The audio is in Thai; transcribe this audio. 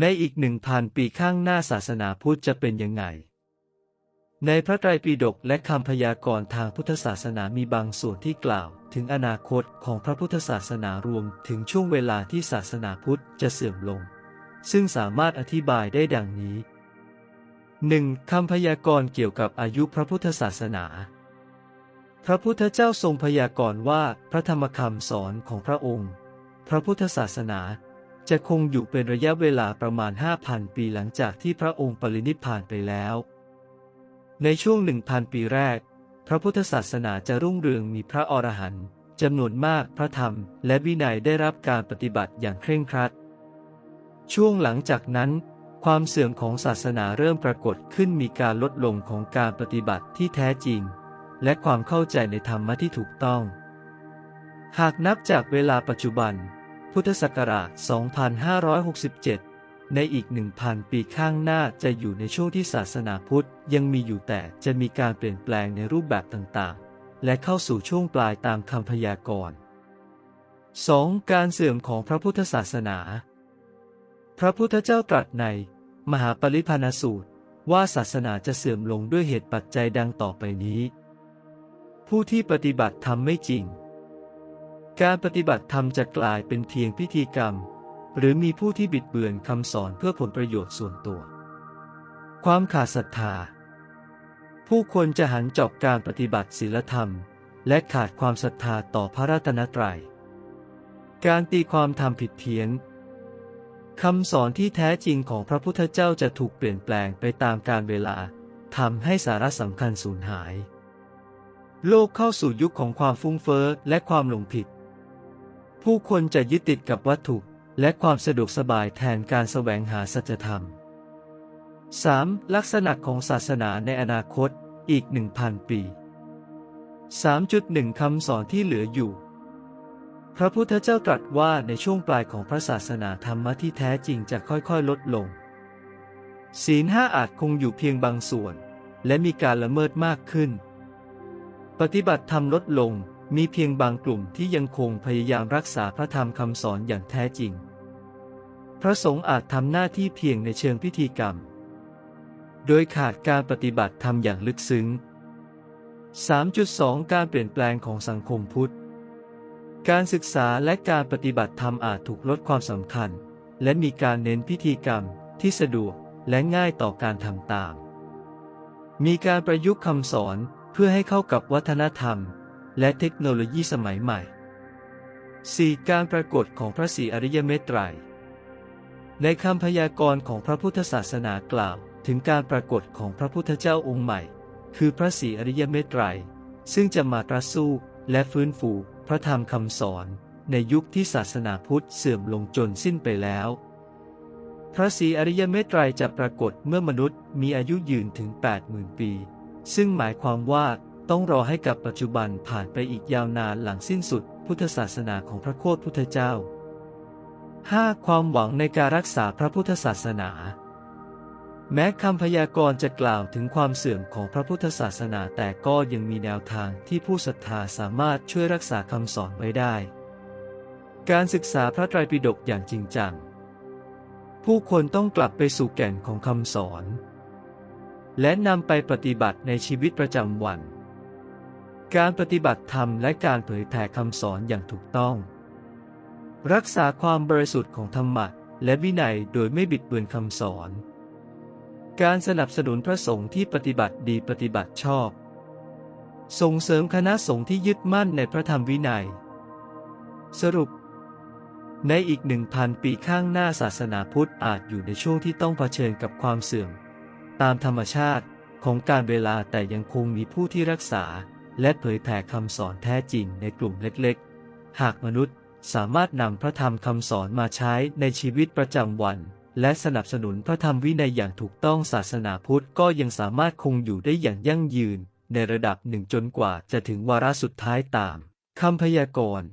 ในอีกหนึ่งพันปีข้างหน้าศาสนาพุทธจะเป็นยังไง ในพระไตรปิฎกและคำพยากรณ์ทางพุทธศาสนามีบางส่วนที่กล่าว ถึงอนาคตของพระพุทธศาสนารวมถึงช่วงเวลาที่ศาสนาพุทธจะเสื่อมลง ซึ่งสามารถอธิบายได้ดังนี้ 1. คำพยากรณ์เกี่ยวกับอายุพระพุทธศาสนา พระพุทธเจ้าทรงพยากรณ์ว่าพระธรรมคำสอนของพระองค์ พระพุทธศาสนา จะคงอยู่เป็นระยะเวลาประมาณ 5,000 ปีหลังจากที่พระองค์ปรินิพพานไปแล้ว ในช่วง 1,000 ปีแรก พระพุทธศาสนาจะรุ่งเรืองมีพระอรหันต์จำนวนมากพระธรรม และวินัยได้รับการปฏิบัติอย่างเคร่งครัด ช่วงหลังจากนั้น ความเสื่อมของศาสนาเริ่มปรากฏขึ้นมีการลดลงของการปฏิบัติที่แท้จริง และความเข้าใจในธรรมะที่ถูกต้อง หากนับจากเวลาปัจจุบัน พุทธศักราช 2567 ในอีก 1,000 ปีข้างหน้าจะอยู่ในช่วงที่ศาสนาพุทธยังมีอยู่แต่จะมีการเปลี่ยนแปลงในรูปแบบต่างๆ และเข้าสู่ช่วงปลายตามคำพยากรณ์ 2. การเสื่อมของพระพุทธศาสนา พระพุทธเจ้าตรัสใน มหาปริพานสูตร ว่าศาสนาจะเสื่อมลงด้วยเหตุปัจจัยดังต่อไปนี้ ผู้ที่ปฏิบัติธรรมไม่จริง การปฏิบัติธรรมจะกลายเป็นเพียงพิธีกรรม หรือมีผู้ที่บิดเบือนคำสอนเพื่อผลประโยชน์ส่วนตัว ความขาดศรัทธา ผู้คนจะหันจอบการปฏิบัติศีลธรรม และขาดความศรัทธาต่อพระรัตนตรัย การตีความธรรมผิดเพี้ยนคำสอนที่แท้จริงของพระพุทธเจ้าจะถูกเปลี่ยนแปลงไปตามกาลเวลาทำให้สาระสำคัญสูญหาย โลกเข้าสู่ยุคของความฟุ้งเฟ้อและความหลงผิด ผู้คนจะยึดติดกับวัตถุและความสะดวกสบายแทนการแสวงหาสัจธรรม 3. ลักษณะของศาสนาในอนาคตอีก 1,000 ปี 3.1 คำสอนที่เหลืออยู่ พระพุทธเจ้าตรัสว่าในช่วงปลายของพระศาสนาธรรมะที่แท้จริงจะค่อยๆ ลดลง ศีลห้าอาจคงอยู่เพียงบางส่วน และมีการละเมิดมากขึ้น ปฏิบัติธรรมลดลง มีเพียงบางกลุ่มที่ยังคงพยายามรักษาพระธรรมคำสอนอย่างแท้จริง พระสงฆ์อาจทำหน้าที่เพียงในเชิงพิธีกรรม โดยขาดการปฏิบัติธรรมอย่างลึกซึ้ง 3.2 การเปลี่ยนแปลงของสังคมพุทธ การศึกษาและการปฏิบัติธรรมอาจถูกลดความสำคัญ และมีการเน้นพิธีกรรมที่สะดวกและง่ายต่อการทำตาม มีการประยุกต์คำสอนเพื่อให้เข้ากับวัฒนธรรม และเทคโนโลยีสมัยใหม่ 4. การปรากฏของพระศรีอริยเมตไตร ในคำพยากรณ์ของพระพุทธศาสนากล่าว ถึงการปรากฏของพระพุทธเจ้าองค์ใหม่ คือพระศรีอริยเมตไตร ซึ่งจะมากระสู้และฟื้นฟูพระธรรมคำสอน ในยุคที่ศาสนาพุทธเสื่อมลงจนสิ้นไปแล้ว พระศรีอริยเมตไตรจะปรากฏเมื่อมนุษย์มีอายุยืนถึง 80,000 ปี ซึ่งหมายความว่า ต้องรอให้กับปัจจุบันผ่านไปอีกยาวนานหลังสิ้นสุด พุทธศาสนาของพระโคตพุทธเจ้า 5. ความหวังในการรักษาพระพุทธศาสนา แม้คำพยากรณ์จะกล่าวถึงความเสื่อมของพระพุทธศาสนาแต่ก็ยังมีแนวทางที่ผู้ศรัทธาสามารถช่วยรักษาคำสอนไว้ได้ การศึกษาพระไตรปิฎกอย่างจริงจัง ผู้คนต้องกลับไปสู่แก่นของคำสอน และนำไปปฏิบัติในชีวิตประจำวัน การปฏิบัติธรรมและการเผยแผ่คำสอนอย่างถูกต้อง รักษาความบริสุทธิ์ของธรรมะและวินัยโดยไม่บิดเบือนคำสอน การสนับสนุนพระสงฆ์ที่ปฏิบัติดีปฏิบัติชอบ ส่งเสริมคณะสงฆ์ที่ยึดมั่นในพระธรรมวินัย สรุป ในอีกหนึ่งพันปีข้างหน้าศาสนาพุทธอาจอยู่ในช่วงที่ต้องเผชิญกับความเสื่อม ตามธรรมชาติของการเวลาแต่ยังคงมีผู้ที่รักษา และเผยแผ่คำสอนแท้จริงในกลุ่มเล็กๆ หากมนุษย์สามารถนำพระธรรมคำสอนมาใช้ในชีวิตประจำวัน และสนับสนุนพระธรรมวินัยอย่างถูกต้องศาสนาพุทธก็ยังสามารถคงอยู่ได้อย่างยั่งยืน ในระดับหนึ่งจนกว่าจะถึงวาระสุดท้ายตามคำพยากรณ์